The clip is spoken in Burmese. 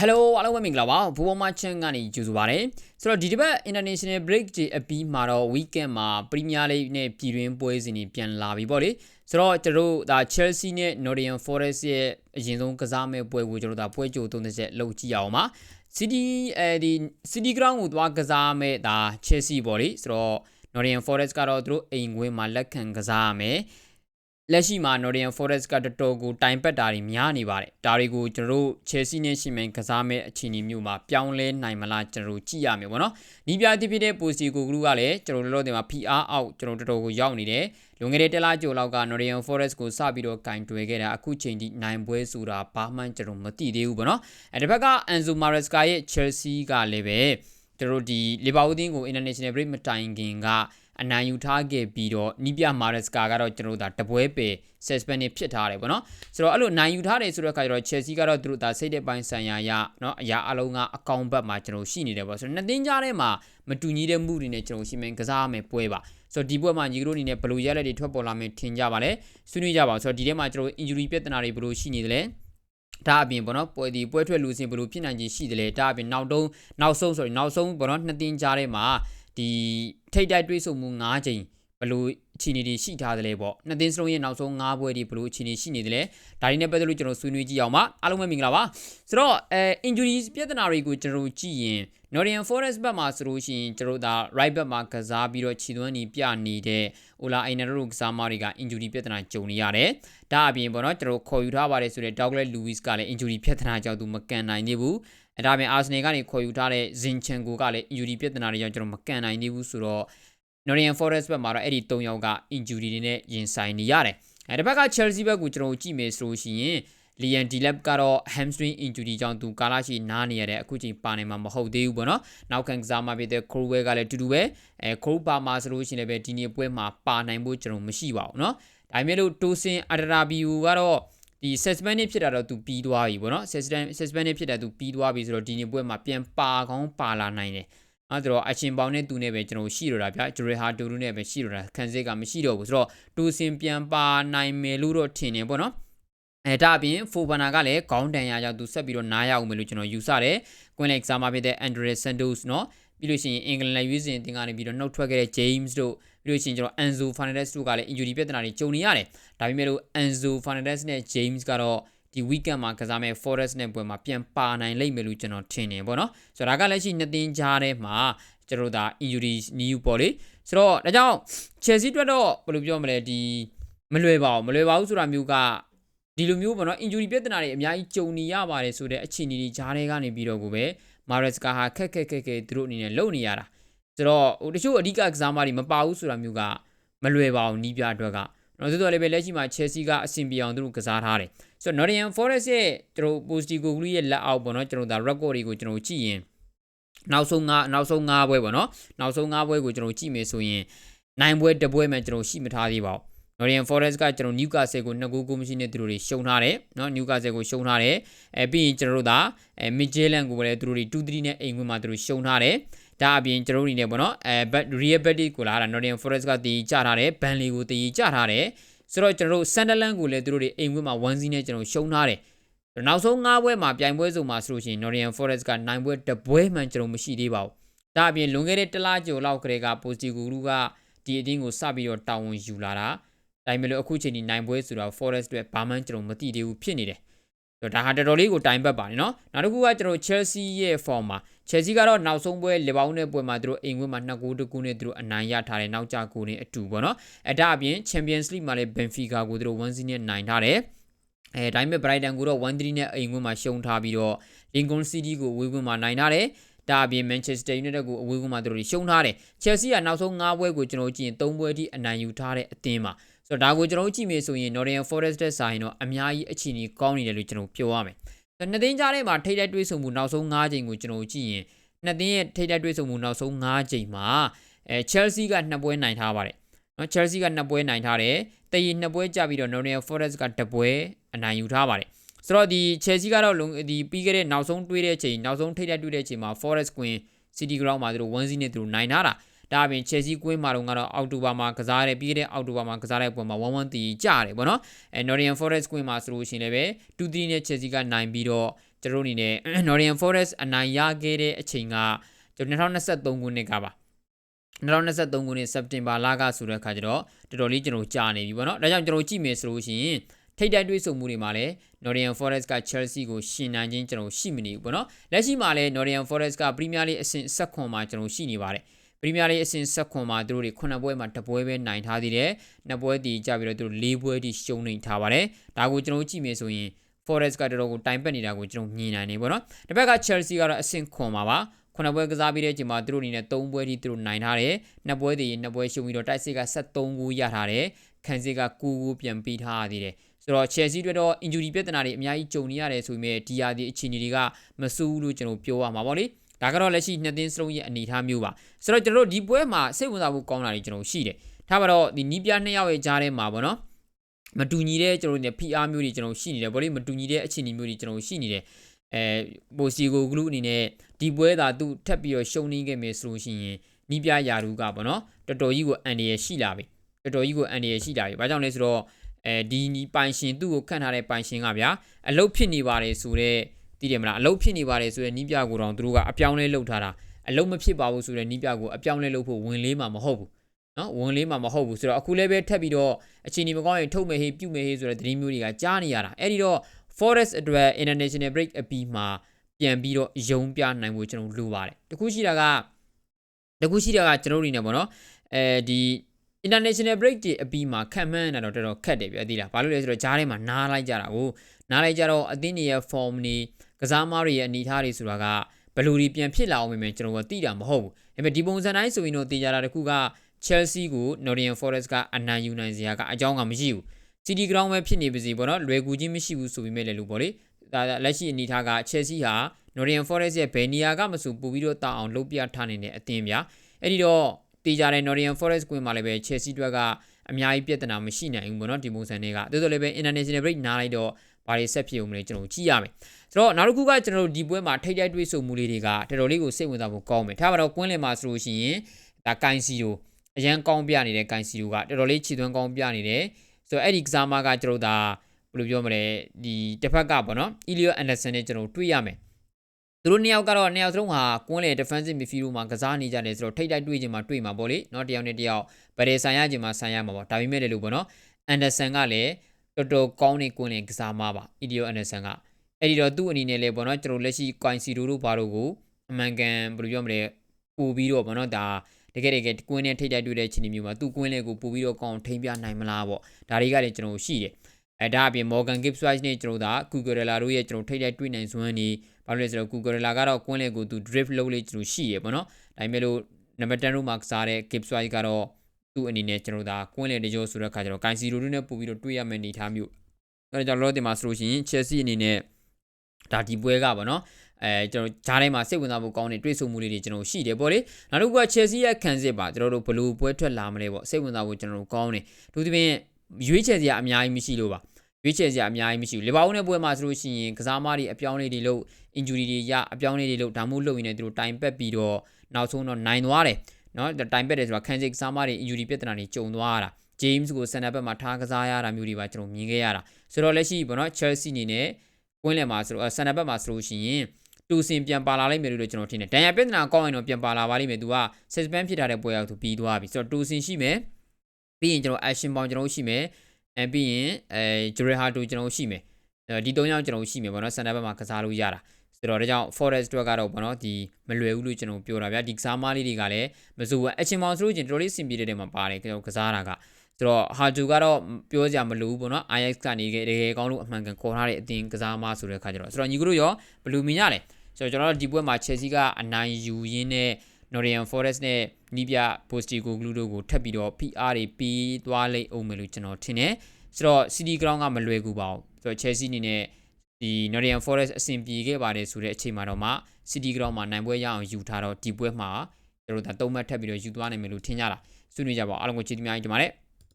Hello အားလုံးပဲမင်္ဂလာပါဘူဘောမချန်ကနေကြိုဆိုပါရစေဆိုတော့ဒီတစ်ပတ် International Break ကြီးအပြီးမှာတော့ weekend မှာ Premier League နဲ့ပြည်တွင်းပွဲစဉ်တွေပြန်လာပြီပေါ့လေဆိုတော့ကျွန်တော်တို့ဒါ Chelsea နဲ့ Nottingham Forest ရဲ့အရင်ဆုံးကစားမဲ့ပွဲကိုကျွန်တော်တို့ဒါပွဲကြိုသုံးသက်လုပ်ကြည့်အောင်ပါ City အဲဒီ City Ground ကိုသွားကစားမဲ့ဒါ Chelsea ပေါ့လေဆိုတော့ Nottingham Forest ကတော့သူတို့အိမ်ကွင်းမှာလက်ခံကစားရမယ် လက်ရှိမှာ Nottingham Forest ကတော်တော်ကိုတိုင်ပတ်တာတွေများနေပါတယ်ဒါတွေကိုကျွန်တော်တို့ Chelsea နဲ့ရှင်မန်ကစားမဲ့အခြေအနေမျိုးမှာပြောင်းလဲနိုင်မလားကျွန်တော်တို့ကြည့်ရမယ်ပေါ့နော်နီးပြတိဖြစ်တဲ့ Postigo Group ကလည်းကျွန်တော်တို့တို့ဒီမှာ PR အောက်ကျွန်တော်တော်တော်ကိုရောက်နေတယ်လွန်ခဲ့တဲ့တလားကြိုလောက်က Nottingham Forest ကိုစပြီးတော့ကင်တွယ်ခဲ့တာအခုချိန်ထိနိုင်ပွဲဆိုတာဘာမှကျွန်တော်မသိသေးဘူးပေါ့နော်အဲတစ်ဖက်က Enzo Maresca ရဲ့ Chelsea ကလည်းပဲကျွန်တော်တို့ဒီ Liverpool အသင်းကို International Break မတိုင်ခင်က အနိုင်ယူထားခဲ့ပြီးတော့နီးပြမာရက်စကာကတော့ကျွန်တော်တို့ဒါတပွဲပယ် suspend နေဖြစ်ထားတယ်ပေါ့နော်ဆိုတော့အဲ့လိုနိုင်ယူထားတယ်ဆိုတဲ့အခါကျတော့ Chelsea ကတော့သူတို့ဒါစိတ်တဲ့ပိုင်းဆိုင်ရာရเนาะအရာအလုံးကအကောင့်ဘက်မှာကျွန်တော်ရှိနေတယ်ပေါ့ဆိုတော့နှစ်သင်းကြားထဲမှာမတူညီတဲ့မှုတွေနဲ့ကျွန်တော်ရှိမယ်ကစားမယ်ပွဲပါဆိုတော့ဒီပွဲမှာညီကတို့အနေနဲ့ဘယ်လိုရလက်တွေထွက်ပေါ်လာမယ်ထင်ကြပါလဲဆွေးနွေးကြပါဆိုတော့ဒီထဲမှာကျွန်တော် injury ပြဿနာတွေဘယ်လိုရှိနေသလဲဒါအပြင်ပေါ့နော်ပွဲဒီပွဲထွက်လူစင်ဘယ်လိုဖြစ်နိုင်ခြေရှိတယ်လဲဒါအပြင်နောက်တုံးနောက်ဆုံး sorry နောက်ဆုံးပေါ့နော်နှစ်သင်းကြားထဲမှာ ဒီထိတ်တိုက်တွေးဆုံမှု၅ချိန်ဘလို့အခြေအနေတွေရှိထားတယ်လေပေါ့နှစ်သင်းစလုံးရဲ့နောက်ဆုံး၅ပွဲဒီဘလို့အခြေအနေရှိနေတယ်လေဒါတွေနဲ့ပတ်သက်လို့ကျွန်တော်ဆွေးနွေးကြည့်အောင်ပါအားလုံးပဲမင်္ဂလာပါဆိုတော့အဲ injuries ပြဿနာတွေကိုကျွန်တော်ကြည့်ရင် Nottingham Forest ဘက်မှာဆိုလို့ရှိရင်ကျွန်တော်ဒါ right back မှာကစားပြီးတော့ခြေသွမ်းနေပြနေတဲ့ Ola Aina တို့ကစားမတွေက injury ပြဿနာကြုံနေရတယ်ဒါအပြင်ပေါ့နော်ကျွန်တော်ခေါ်ယူထားပါတယ်ဆိုတဲ့ Douglas Lewis ကလည်း injury ပြဿနာကြောင့်သူမကန်နိုင်သေးဘူး အဲဒါပေမဲ့အာဆနယ်ကနေခေါ်ယူထားတဲ့ဇင်ချန်ကိုကလည်း injury ပြဿနာတွေကြောင့်ကျွန်တော်မကန်နိုင်သေးဘူးဆိုတော့ Nottingham Forest ဘက်မှာတော့အဲ့ဒီ၃ယောက်က injury တွေနဲ့ရင်ဆိုင်နေရတယ်အဲတစ်ဖက်က Chelsea ဘက်ကိုကျွန်တော်ကြည့်မယ်ဆိုရှင် Lian Delap ကတော့ hamstring injury ကြောင့်သူကာလရှိနားနေရတဲ့အခုချိန်ပါနေမှာမဟုတ်သေးဘူးပေါ့နော်။နောက်ခံကစားမဖြစ်တဲ့ Crowell ကလည်းတူတူပဲအဲ Crow ပါမှာဆိုလို့ရှိရင်လည်းပဲဒီနေ့ပွဲမှာပါနိုင်ဖို့ကျွန်တော်မရှိပါဘူးနော်။ဒါပေမဲ့လို့ Tosin Adarabio ကတော့ ဒီ suspend ဖြစ်တာတော့သူပြီးသွားပြီပေါ့နော် suspend suspend ဖြစ်တာသူပြီးသွားပြီဆိုတော့ဒီနေ့ပွဲမှာပြန်ပါကောင်းပါလာနိုင်တယ်အဲ့တော့အချင်းပေါင်းတဲ့သူနဲ့ပဲကျွန်တော်ရှိတော့တာဗျဂျူရီဟာတူတူနဲ့ပဲရှိတော့တာခန်းစစ်ကမရှိတော့ဘူးဆိုတော့တူစင်ပြန်ပါနိုင်မယ်လို့တော့ထင်တယ်ပေါ့နော်အဲဒါအပြင်ဖိုဘာနာကလည်းခေါင်းတန်ရာရောက်သူဆက်ပြီးတော့နားရအောင်မယ်လို့ကျွန်တော်ယူဆတယ်ကွင်းလိုက်စာမဖြစ်တဲ့အန်ဒရီဆန်ဒိုးစ်နော် ပြီးလို့ရှိရင်အင်္ဂလန်လက်ရွေးစင်တင်ကနေပြီးတော့နှုတ်ထွက်ခဲ့တဲ့ James တို့ပြီးလို့ရှိရင်ကျွန်တော် Enzo Fernandez တို့ကလည်း injury ပြဿနာတွေကြုံနေရတယ်ဒါပေမဲ့လို့ Enzo Fernandez နဲ့ James ကတော့ဒီ weekend မှာကစားမဲ့ Forest နဲ့ပွဲမှာပြန်ပါနိုင်လိမ့်မယ်လို့ကျွန်တော်ထင်နေပေါ့နော်ဆိုတော့ဒါကလည်းရှိနှစ်သင်းကြားထဲမှာကျွန်တော်တို့ဒါ injury new ပေါ့လေဆိုတော့ဒါကြောင့် Chelsea အတွက်တော့ဘယ်လိုပြောမလဲဒီမလွယ်ပါဘူးမလွယ်ပါဘူးဆိုတာမျိုးက ဒီလိုမျိုးပေါ့နော် injury ပြဿနာတွေအများကြီးကြုံနေရပါတယ်ဆိုတဲ့အခြေအနေတွေကြားထဲကနေပြီးတော့ကိုပဲ Maresca ဟာခက်ခက်ခက်ခက်သူတို့အနေနဲ့လုပ်နေရတာဆိုတော့ဟိုတချို့အဓိကကစားမတွေမပါဘူးဆိုတာမျိုးကမလွယ်ပါဘူးနီးပြအတွက်ကနော်သို့တော်လည်းပဲလက်ရှိမှာ Chelsea ကအဆင်ပြေအောင်သူတို့ကစားထားတယ်ဆိုတော့ Nottingham Forest ရဲ့ကျွန်တော် Postigo ကလေးရဲ့လက်အောက်ပေါ့နော်ကျွန်တော်ဒါ record တွေကိုကျွန်တော်ကြည့်ရင်နောက်ဆုံး၅နောက်ဆုံး၅ပွဲပေါ့နော်နောက်ဆုံး၅ပွဲကိုကျွန်တော်ကြည့်မယ်ဆိုရင်နိုင်ပွဲတစ်ပွဲမှကျွန်တော်ရှိမထားသေးပါဘူး ။ Nottingham Forest ကကျွန်တော် Newcastle ကို2ဂိုးကိုမရှိနဲ့သူတို့တွေရှုံထားတယ်။နော် Newcastle ကိုရှုံထားတယ်။အဲပြီးရင်ကျွန်တော်တို့ဒါ Midtjylland ကိုလည်းသူတို့တွေ2-3နဲ့အိမ်ဝင်မှာသူတို့ရှုံထားတယ်။ဒါအပြင်ကျွန်တော်တို့အနေနဲ့ပေါ့နော်အဲ Real Betis ကိုလာတာ Nottingham Forest ကတည်ကြထားတယ် Burnley ကိုတည်ကြထားတယ်ဆိုတော့ကျွန်တော်တို့ Sunderland ကိုလည်းသူတို့တွေအိမ်ဝင်းမှာ1-0နဲ့ကျွန်တော်ရှုံးထားတယ်နောက်ဆုံး၅ပွဲမှာပြိုင်ပွဲစုံမှာဆိုလို့ရှိရင် Nottingham Forest က9ပွဲတပွဲမှန်ကျွန်တော်မရှိသေးပါဘူးဒါအပြင်လွန်ခဲ့တဲ့တစ်လကျော်လောက်ကလေးက Postecoglou ကဒီအသင်းကိုစပြီးတော့တာဝန်ယူလာတာ ဒါပေမဲ့လို့အခုချိန်ဒီနိုင်ပွဲဆိုတာ Forest အတွက်ဘာမှကျွန်တော်မသိသေးဘူးဖြစ်နေတယ်ဆိုတော့ဒါဟာတော်တော်လေးကိုတိုင်ပတ်ပါတယ်နော်နောက်တစ်ခုကကျွန်တော် Chelsea ရဲ့ form မှာ Chelsea ကတော့နောက်ဆုံးပွဲ Liverpool နဲ့ပွဲမှာသူတို့အိမ်ဝင်းမှာ2ဂိုးတကူနဲ့သူတို့အနိုင်ရထားတယ်နောက်ကျဂိုးနဲ့အတူပေါ့နော်အဲဒါအပြင် Champions League မှာလည်း Benfica ကိုသူတို့1-0နဲ့နိုင်ထားတယ်အဲဒါပေမဲ့ Brighton ကိုတော့1-3နဲ့အိမ်ဝင်းမှာရှုံးထားပြီးတော့ Lincoln City ကိုဝေးဝင်းမှာနိုင်ထားတယ်ဒါအပြင် Manchester United ကိုအဝေးကွန်းမှာသူတို့ရှုံးထားတယ် Chelsea ကနောက်ဆုံး၅ပွဲကိုကျွန်တော်ကြည့်ရင်၃ပွဲထိအနိုင်ယူထားတဲ့အသင်းမှာ ဆိုတော့ဒါကိုကျွန်တော်ကြည့်မယ်ဆိုရင် Nottingham Forest တဲ့ဆိုင်တော့အများကြီးအခြေအနေကောင်းနေတယ်လို့ကျွန်တော်ပြောရမယ်။နှစ်သင်းကြားထဲမှာထိတ်တိုက်တွေးဆုံမှုနောက်ဆုံး၅ချိန်ကိုကျွန်တော်ကြည့်ရင်နှစ်သင်းရဲ့ထိတ်တိုက်တွေးဆုံမှုနောက်ဆုံး၅ချိန်မှာအဲ Chelsea ကနှစ်ပွဲနိုင်ထားပါတယ်။နော် Chelsea ကနှစ်ပွဲနိုင်ထားတယ်။တည်ရင်နှစ်ပွဲကြပြီးတော့ Nottingham Forest ကတစ်ပွဲအနိုင်ယူထားပါတယ်။ဆိုတော့ဒီ Chelsea ကတော့ဒီပြီးခဲ့တဲ့နောက်ဆုံးတွေးတဲ့ချိန်နောက်ဆုံးထိတ်တိုက်တွေးတဲ့ချိန်မှာ Forest Queen City Ground မှာသူတို့1-0နဲ့သူတို့နိုင်ထားတာ။ ဒါအပြင် Chelsea ကွင်းမှာတော့ကတော့အောက်တိုဘာမှာကစားတဲ့ပြီးတဲ့အောက်တိုဘာမှာကစားတဲ့ပွဲမှာ1-1တီကြတယ်ပေါ့နော်အဲ Nottingham Forest ကွင်းမှာဆိုလို့ရှိရင်လည်းပဲ2-3နဲ့ Chelsea ကနိုင်ပြီးတော့ကျွန်တော်တို့အနေနဲ့ Nottingham Forest အနိုင်ရခဲ့တဲ့အချိန်ကကျွန်တော်2023ခုနှစ်ကပါ2023ခုနှစ်စက်တင်ဘာလကဆိုတဲ့အခါကျတော့တော်တော်လေးကျွန်တော်ကြာနေပြီပေါ့နော်ဒါကြောင့်ကျွန်တော်ကြည့်မယ်ဆိုလို့ရှိရင်ထိတ်တိုက်တွေးဆုံမှုတွေမှာလည်း Nottingham Forest က Chelsea ကိုရှင်နိုင်ခြင်းကျွန်တော်ရှိမနေဘူးပေါ့နော်လက်ရှိမှာလည်း Nottingham Forest က Premier League အဆင့်ဆက်ခွန်မှာကျွန်တော်ရှိနေပါတယ် ပရီးမီးယားလိအဆင့်ဆက်ခွန်မှာသူတို့တွေ9ပွဲမှာ2ပွဲပဲနိုင်ထားသေးတယ်။2ပွဲတည်ကြပြီးတော့သူတို့4ပွဲထိရှုံးနေထားပါတယ်။ဒါကိုကျွန်တော်ကြည့်မယ်ဆိုရင် Forest ကတော်တော်ကိုတိုင်ပတ်နေတာကိုကျွန်တော်မြင်နိုင်နေပေါ့နော်။တစ်ဘက်က Chelsea ကတော့အဆင့်ခွန်မှာပါ။ခုနပွဲကစားပြီးတဲ့အချိန်မှာသူတို့အနေနဲ့3ပွဲထိသူတို့နိုင်ထားတယ်။နှစ်ပွဲတည်နှစ်ပွဲရှုံးပြီးတော့တိုက်စစ်က73ဂိုးရထားတယ်။ခန်းစစ်က9ဂိုးပြန်ပေးထားရသေးတယ်။ဆိုတော့ Chelsea အတွက်တော့ injury ပြဿနာတွေအများကြီးကြုံနေရတယ်ဆိုပေမဲ့ဒီယာဒီအခြေအနေတွေကမဆိုးဘူးလို့ကျွန်တော်ပြောရမှာပေါ့လေ။ ဒါကတော့လက်ရှိနှစ်သင်းစလုံးရဲ့အနေအထားမျိုးပါဆိုတော့ကျွန်တော်တို့ဒီပွဲမှာစိတ်ဝင်စားဖို့ကောင်းတာတွေကျွန်တော်ရှိတယ်ထားပါတော့ဒီနီးပြနှစ်ယောက်ရဲ့ကြားထဲမှာပေါ့နော်မတူညီတဲ့ကျွန်တော်တို့ PR မျိုးတွေကျွန်တော်ရှိနေတယ်ဗောလေမတူညီတဲ့အခြေအနေမျိုးတွေကျွန်တော်ရှိနေတယ်အဲပိုစီကိုဂလူအနေနဲ့ဒီပွဲသာသူထပ်ပြီးတော့ရှုံနေခဲ့မယ်ဆိုလို့ရှိရင်နီးပြယာရူကပေါ့နော်တော်တော်ကြီးကိုအန်ဒီရရှိလာပြီတော်တော်ကြီးကိုအန်ဒီရရှိလာပြီဘာကြောင့်လဲဆိုတော့အဲဒီပိုင်ရှင်သူ့ကိုခန့်ထားတဲ့ပိုင်ရှင်ကဗျာအလုတ်ဖြစ်နေပါတယ်ဆိုတော့ သိတယ်မလားအလုတ်ဖြစ်နေပါတယ်ဆိုတဲ့နီးပြကိုတော့သူတို့ကအပြောင်းလဲလုပ်ထားတာအလုတ်မဖြစ်ပါဘူးဆိုတဲ့နီးပြကိုအပြောင်းလဲလုပ်ဖို့ဝင်လေးမှာမဟုတ်ဘူးနော်ဝင်လေးမှာမဟုတ်ဘူးဆိုတော့အခုလည်းပဲထပ်ပြီးတော့အချိန်ဒီမကောင်းရင်ထုတ်မယ်ဟေးပြုတ်မယ်ဟေးဆိုတဲ့သတင်းမျိုးတွေကကြားနေရတာအဲ့ဒီတော့ Forest အတွက် International Break အပြီးမှာပြန်ပြီးတော့ယုံပြနိုင်ဖို့ကျွန်တော်လိုပါတယ်တခုရှိတာကတခုရှိတာကကျွန်တော်တို့နေနေပေါ့နော်အဲဒီ international break တွေအပြီးမှာခံမှန်းတာတော့တော်တော်ခက်တယ်ပြသိလားဘာလို့လဲဆိုတော့ဂျားထဲမှာနားလိုက်ကြတာကိုနားလိုက်ကြတော့အသင်းတွေရဲ့ form တွေ ကစားသမားတွေရဲ့အနေအထားတွေဆိုတာကဘယ်လိုဒီပြန်ဖြစ်လာအောင်မယ်ကျွန်တော်ကသိတာမဟုတ်ဘူးဒါပေမဲ့ဒီပုံစံတိုင်းဆိုရင်တော့သိကြတာတခုက Chelsea ကို Nottingham Forest ကအနိုင်ယူနိုင်စရာကအကြောင်းကမရှိဘူး City Ground ပဲဖြစ်နေပါစေပေါ့နော်လွယ်ကူချင်းမရှိဘူးဆိုပေမဲ့လည်းလို့ပေါ့လေဒါလက်ရှိအနေအထားက Chelsea ဟာ Nottingham Forest ရဲ့ဘယ်နေရာကမဆိုပို့ပြီးတော့တာအောင်လုပ်ပြထားနေတဲ့အသင်းဗျာအဲ့ဒီတော့တေးကြတဲ့ Nottingham Forest ကွင်းမှာလည်းပဲ Chelsea တွေကအများကြီးပြဿနာမရှိနိုင်ဘူးပေါ့နော်ဒီပုံစံတွေကတိုးတိုးလည်းပဲ International Break နားလိုက်တော့ ဘာတွေဆက်ဖြစ်ဦးမလဲကျွန်တော်ကြည့်ရမယ်ဆိုတော့နောက်တစ်ခုကကျွန်တော်တို့ဒီပွဲမှာထိတ်တိုက်တွေးဆုံမှုလေးတွေကတော်တော်လေးကိုစိတ်ဝင်စားဖို့ကောင်းမယ်ထားပါတော့ကွင်းလင်မှာဆိုလို့ရှိရင်ဒါကန်စီယိုအရန်ကောင်းပြနေတဲ့ကန်စီယိုကတော်တော်လေးခြေသွမ်းကောင်းပြနေတယ်ဆိုတော့အဲ့ဒီကစားမကကျွန်တော်ဒါဘယ်လိုပြောမလဲဒီတစ်ဖက်ကပေါ့နော် Elio Anderson နဲ့ကျွန်တော်တွေ့ရမယ်သူတို့နှစ်ယောက်ကတော့နှစ်ယောက်စလုံးဟာကွန်းလေ defensive midfield မှာကစားနေကြတယ်ဆိုတော့ထိတ်တိုက်တွေ့ခြင်းမှာတွေ့မှာပေါ့လေเนาะတယောက်နဲ့တယောက်ဗရေဆိုင်ရခြင်းမှာဆိုင်ရမှာပေါ့ဒါပေမဲ့လည်းလို့ပေါ့နော် Anderson ကလည်း တော်တော်ကောင်းနေကွန်းလေကစားမှာပါ Elio Anderson ကအဲ့ဒီတော့သူ့အနေနဲ့လည်းပေါ့နော်ကျွန်တော်လက်ရှိ coin zero တို့ဘာတို့ကိုအမှန်ကန်ဘယ်လိုပြောမလဲပို့ပြီးတော့ပေါ့နော်ဒါတကယ်တကယ်ကွင်းနဲ့ထိတ်တိုက်တွေ့တဲ့ချင်းမျိုးမှာသူ့ကွင်းလေးကိုပို့ပြီးတော့ကောင်းထိန်ပြနိုင်မလားပေါ့ဒါတွေကလည်းကျွန်တော်ရှိတယ်အဲဒါအပြင် Morgan Gibbs White နဲ့ကျွန်တော်ဒါ Cucurella တို့ရဲ့ကျွန်တော်ထိတ်တိုက်တွေ့နိုင်စွမ်းနေဘာလို့လဲဆိုတော့ Cucurella ကတော့ကွင်းလေးကိုသူ drift လုပ်လေးကျွန်တော်ရှိရပေါ့နော်ဒါပေမဲ့လို့ number 10တို့မှာကစားတဲ့ Gibbs White ကတော့ သူ့အနေနဲ့ကျွန်တော်ဒါကွင်းလေတကြောဆိုတဲ့ခါကျတော့ Kaisi တို့နဲ့ပို့ပြီးတော့တွေ့ရမယ့်အနေအထားမျိုးအဲဒါကြောင့်လောတင်မှာဆိုလို့ရှိရင် Chelsea အနေနဲ့ဒါဒီပွဲကပေါ့နော်အဲကျွန်တော်ဂျားထဲမှာစိတ်ဝင်စားဖို့ကောင်းတဲ့တွေးဆုံမှုလေးတွေကျွန်တော်ရှိတယ်ပေါ့လေနောက်တစ်ခုက Chelsea ရဲ့ခံစစ်ပါကျွန်တော်တို့ဘလို့ပွဲထွက်လာမလဲပေါ့စိတ်ဝင်စားဖို့ကျွန်တော်တို့ကောင်းတယ်သူသဖြင့်ရွေးချယ်စရာအများကြီးမရှိလို့ပါရွေးချယ်စရာအများကြီးမရှိဘူးလီဗာပူးနဲ့ပွဲမှာဆိုလို့ရှိရင်ကစားမတွေအပြောင်းလေးတွေလို့ injury တွေရအပြောင်းလေးတွေလို့ဒါမှမဟုတ်လုပ်ရင်လည်းသူတို့တိုင်ပက်ပြီးတော့နောက်ဆုံးတော့နိုင်သွားတယ် နော်တိုင်ပက်တယ်ဆိုတာခံစစ်ကစားမတွေ injury ပြဿနာတွေကြုံသွားတာ James ကိုစန်တာဘက်မှာထားကစားရတာမျိုးတွေပါကျွန်တော်မြင်ခဲ့ရတာဆိုတော့လက်ရှိပေါ့နော် Chelsea အနေနဲ့ကွင်းလယ်မှာဆိုတော့စန်တာဘက်မှာဆိုလို့ရှိရင်တူစင်ပြန်ပါလာလိမ့်မယ်လို့ကျွန်တော်ထင်တယ်။ဒန်ယာပြဿနာကောင်းရင်တော့ပြန်ပါလာပါလိမ့်မယ်။ तू က suspend ဖြစ်ထားတဲ့ပွဲရောက်သူပြီးသွားပြီ။ဆိုတော့တူစင်ရှိမယ်။ပြီးရင်ကျွန်တော် action ပေါင်းကျွန်တော်ရှိမယ်။အဲပြီးရင်အဲ Jure Hato ကျွန်တော်ရှိမယ်။အဲဒီ၃ယောက်ကျွန်တော်ရှိမယ်ပေါ့နော်။စန်တာဘက်မှာကစားလို့ရတာ။ ဆိုတော့ဒါကြောင့် Forest အတွက်ကတော့ပေါ့နော်ဒီမလွယ်ဘူးလို့ကျွန်တော်ပြောတာဗျာဒီကစားမလေးတွေကလည်းမစိုးဘူးအချင်းမောင်ဆိုလို့ချင်းတော်တော်လေးစင်ပြေတဲ့နေမှာပါတယ်ကျွန်တော်ကစားတာကဆိုတော့ဟာဂျူကတော့ပြောကြမလို့ဘူးပေါ့နော် Ajax ကနေတကယ်ကောင်းလို့အမှန်ကန်ခေါ်ထားတဲ့အတင်းကစားမဆိုတဲ့ခါကျတော့ဆိုတော့ညီကတို့ရောဘယ်လိုမြင်ရလဲဆိုတော့ကျွန်တော်တို့ဒီပွဲမှာ Chelsea ကအနိုင်ယူရင်းနဲ့ Nottingham Forest နဲ့နီးပြ Postecoglou တို့ကိုထပ်ပြီးတော့ PR တွေပြီးသွားလိမ့်အောင်မယ်လို့ကျွန်တော်ထင်တယ်ဆိုတော့ City Ground ကမလွယ်ကူပါဘူးဆိုတော့ Chelsea အနေနဲ့ ဒီ Nottingham Forest အဆင်ပြေခဲ့ပါတယ်ဆိုတဲ့အချိန်မှာတော့မှ City Ground မှာနိုင်ပွဲရအောင်ယူထားတော့ဒီပွဲမှာကျွန်တော်တို့ဒါသုံးမှတ်ထပ်ပြီးတော့ယူသွားနိုင်မယ်လို့ထင်ကြတာဆွေးနွေးကြပါအောင်အားလုံးကိုကျေးဇူးများကြီးတင်ပါတယ်